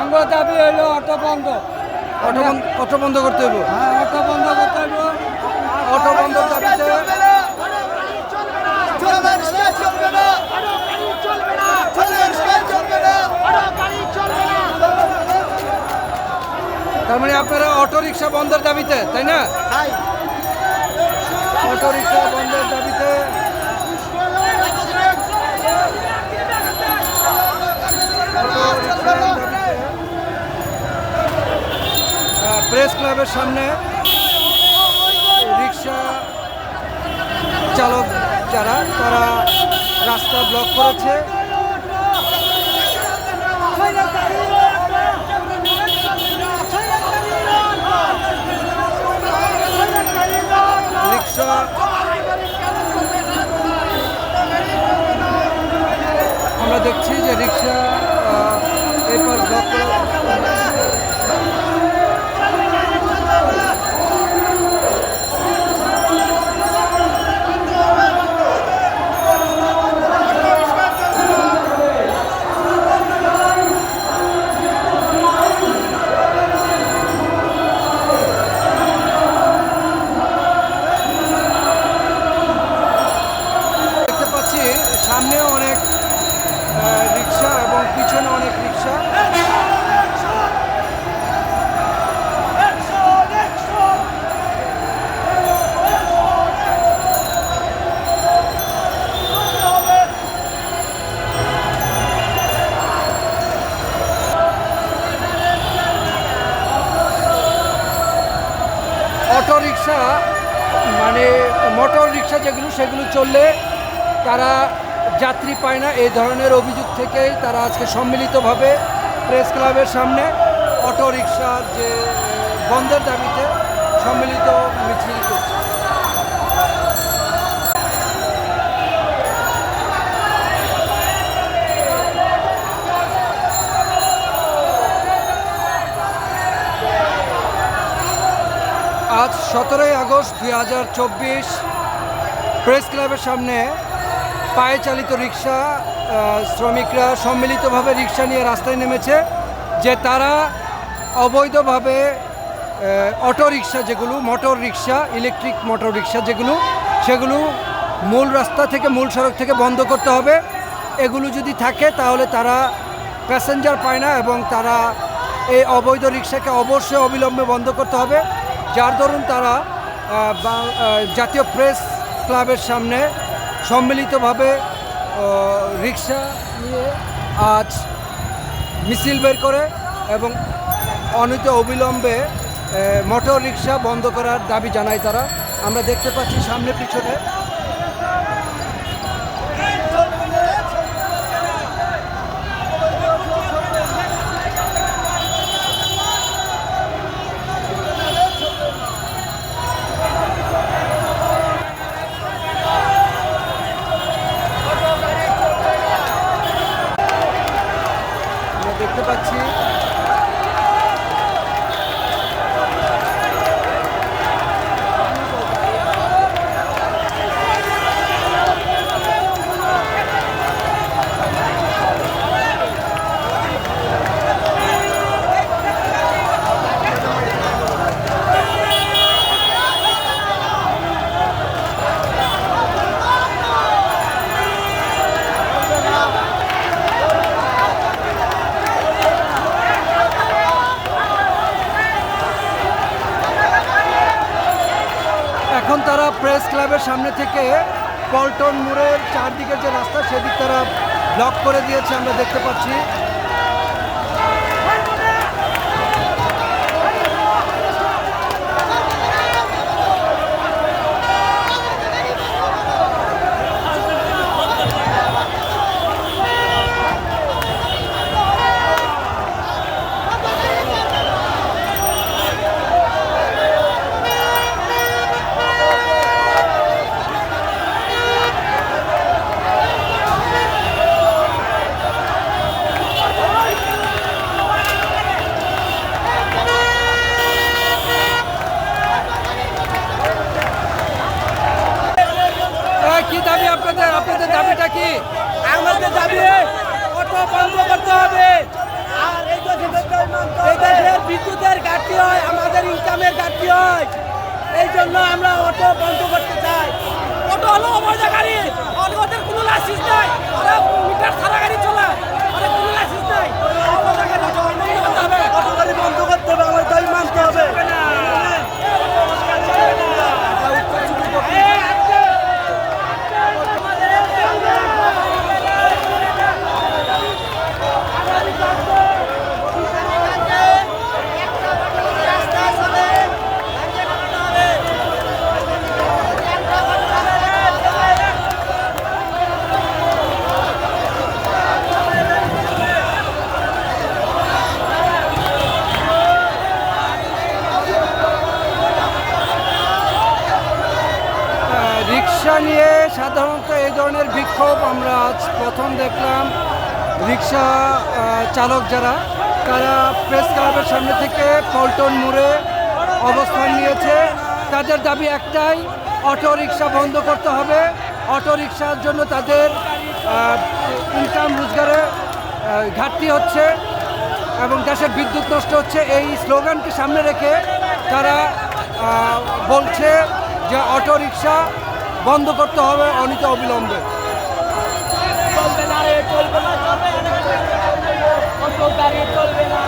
আমার দাবি হইল অটো বন্ধ। অটো বন্ধ অটো বন্ধ করতে হইব? হ্যাঁ অটো বন্ধ করতে হইব। অটো বন্ধ দাবিতে তার মানে আপনারা অটো রিক্সা বন্ধের দাবিতে তাই না? অটো রিক্সা বন্ধের দাবিতে প্রেস সামনে রিক্সা চালক যারা, তারা রাস্তা ব্লক করেছে। রিক্সা আমরা দেখছি যে রিক্সা এরপর ব্লক করে অটো রিক্সা মানে মোটর রিক্সা যেগুলো, সেগুলো চললে তারা যাত্রী পায় না। এই ধরনের অভিযোগ থেকে তারা আজকে সম্মিলিতভাবে প্রেস ক্লাবের সামনে অটো রিক্সার যে, বন্ধের দাবিতে সম্মিলিত মিছিল করছে। সতেরোই আগস্ট দুই হাজার চব্বিশ প্রেস ক্লাবের সামনে পায়ে চালিত রিক্সা শ্রমিকরা সম্মিলিতভাবে রিক্সা নিয়ে রাস্তায় নেমেছে, যে তারা অবৈধভাবে অটো রিক্সা যেগুলো, motor rickshaw, electric motor rickshaw যেগুলো, সেগুলো মূল রাস্তা থেকে, মূল সড়ক থেকে বন্ধ করতে হবে। এগুলো যদি থাকে, তাহলে তারা প্যাসেঞ্জার পায় না এবং তারা এই অবৈধ রিক্সাকে অবশ্যই অবিলম্বে বন্ধ করতে হবে। যার দরুন তারা জাতীয় প্রেস ক্লাবের সামনে সম্মিলিতভাবে রিক্সা নিয়ে আজ মিছিল বের করে এবং অনিত অবিলম্বে মোটর রিক্সা বন্ধ করার দাবি জানায় তারা। আমরা দেখতে পাচ্ছি সামনে পিছনে এখন তারা প্রেস ক্লাবের সামনে থেকে পল্টন মোড়ের চারদিকের যে রাস্তা, সেদিক তারা ব্লক করে দিয়েছে, আমরা দেখতে পাচ্ছি। আমাদের দাবি অটো বন্ধ করতে হবে। আর এই তো দেশের বিদ্যুতের ঘাটতি হয় আমাদের ইনকামের ঘাটতি হয়। এই জন্য আমরা অটো বন্ধ করতে চাই। অটো হলো অবৈধ গাড়ি। অটো কোনো লাইসেন্স নাই। ওরা মিটার ছাড়া গাড়ি চলে। বিক্ষোভ আমরা আজ প্রথম দেখলাম রিক্সা চালক যারা, তারা প্রেস ক্লাবের সামনে থেকে পল্টন মোড়ে অবস্থান নিয়েছে। তাদের দাবি একটাই, অটো রিক্সা বন্ধ করতে হবে। অটো রিক্সার জন্য তাদের ইনকাম রোজগারে ঘাটতি হচ্ছে এবং দেশের বিদ্যুৎ নষ্ট হচ্ছে। এই স্লোগানকে সামনে রেখে তারা বলছে যে অটো রিক্সা বন্ধ করতে হবে অনিত অবিলম্বে। চলবে না রে চলবে না চলবে না অটো গাড়ি চলবে না